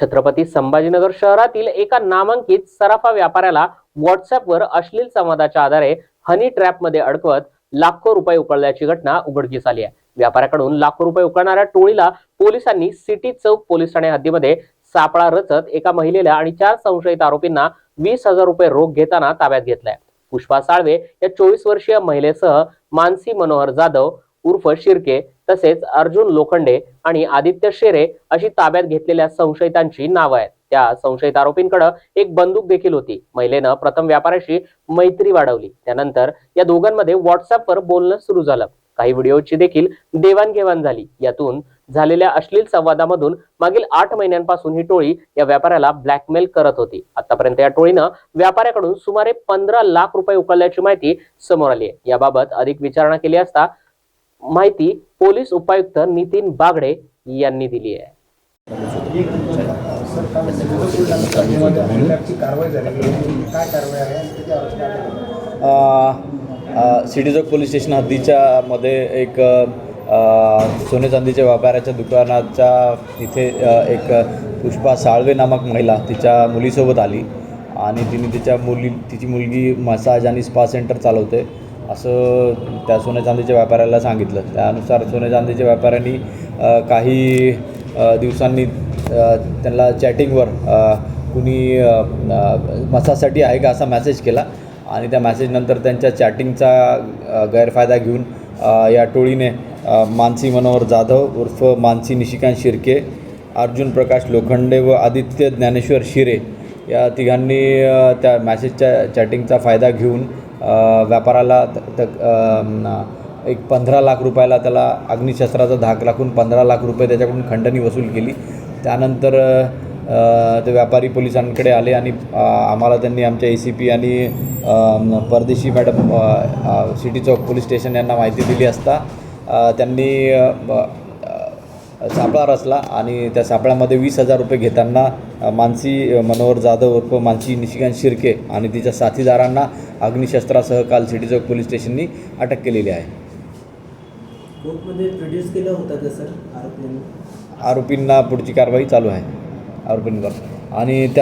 छत्रपती संभाजीनगर शहरातील एका नामांकित सराफा व्यापाऱ्याला व्हॉट्सअपवर अश्लील संवादाच्या आधारे हनी ट्रॅपमध्ये अडकवत लाखो रुपये उकळल्याची घटना उघडकीस आली आहे. व्यापाऱ्याकडून लाखो रुपये उकळणाऱ्या टोळीला पोलिसांनी सिटी चौक पोलीस ठाणे हद्दीमध्ये सापळा रचत एका महिलेला आणि चार संशयित आरोपींना वीस हजार रुपये रोख घेताना ताब्यात घेतलाय. पुष्पा साळवे या चोवीस वर्षीय महिलेसह मानसी मनोहर जाधव उर्फ शिर्के तसेच अर्जुन लोखंडे आणि आदित्य शेरे अशी ताब्यात घेतलेल्या संशयितांची नावं आहेत. त्या संशयित आरोपींकडे एक बंदूक देखील होती. महिलेनं प्रथम व्यापाऱ्याशी मैत्री वाढवली. त्यानंतर या दोघांमध्ये व्हॉट्सअपवर बोलणं सुरू झालं. काही व्हिडिओची देखील देवाणघेवाण झाली. यातून झालेल्या अश्लील संवादामधून मागील आठ महिन्यांपासून ही टोळी या व्यापाऱ्याला ब्लॅकमेल करत होती. आतापर्यंत या टोळीनं व्यापाऱ्याकडून सुमारे पंधरा लाख रुपये उकळल्याची माहिती समोर आली आहे. याबाबत अधिक विचारणा केली असता माहिती पोलीस उपायुक्त नितीन बागडे यांनी दिली आहे. ची सिटी चौक पोलीस स्टेशन हद्दीच्या मध्ये एक सोने चांदीच्या व्यापाऱ्याच्या दुकानाच्या इथे एक पुष्पा साळवे नामक महिला तिच्या मुलीसोबत आली आणि तिने तिच्या मुली तिची मुलगी मसाज आणि स्पा सेंटर चालवते. असं त्या सोने चांदीच्या व्यापाऱ्याला सांगितलं. त्यानुसार सोने चांदीच्या व्यापाऱ्यांनी काही दिवसांनी त्यांना चॅटिंगवर कुणी मसासाठी मसाजसाठी आहे का असा मॅसेज केला आणि त्या मॅसेजनंतर त्यांच्या चॅटिंगचा गैरफायदा घेऊन या टोळीने मानसी मनोहर जाधव उर्फ मानसी निशिकांत शिर्के अर्जुन प्रकाश लोखंडे व आदित्य ज्ञानेश्वर शिरे या तिघांनी त्या मॅसेजच्या चॅटिंगचा फायदा घेऊन व्यापाराला त एक पंधरा लाख रुपयाला त्याला अग्निशस्त्राचा धाक राखून पंधरा लाख रुपये त्याच्याकडून खंडणी वसूल केली. त्यानंतर ते व्यापारी पोलिसांकडे आले आणि आम्हाला त्यांनी आमच्या ए सी पी आणि Pardeshi madam city Chowk police station यांना माहिती दिली असता त्यांनी ब- सापळा रचला आणि त्या सापळ्यामध्ये वीस हजार रुपये घेताना मानसी मनोहर जाधव उर्फ मानसी निशिकांत शिर्के आणि तिच्या साथीदारांना अग्निशस्त्रासह काल सिटी चौक पोलीस स्टेशननी अटक केलेली आहे. कोर्टमध्ये प्रोड्यूस केलं होतं का सर आरोपींनी? आरोपींना पुढची कारवाई चालू आहे. आरोपींवर. आणि त्या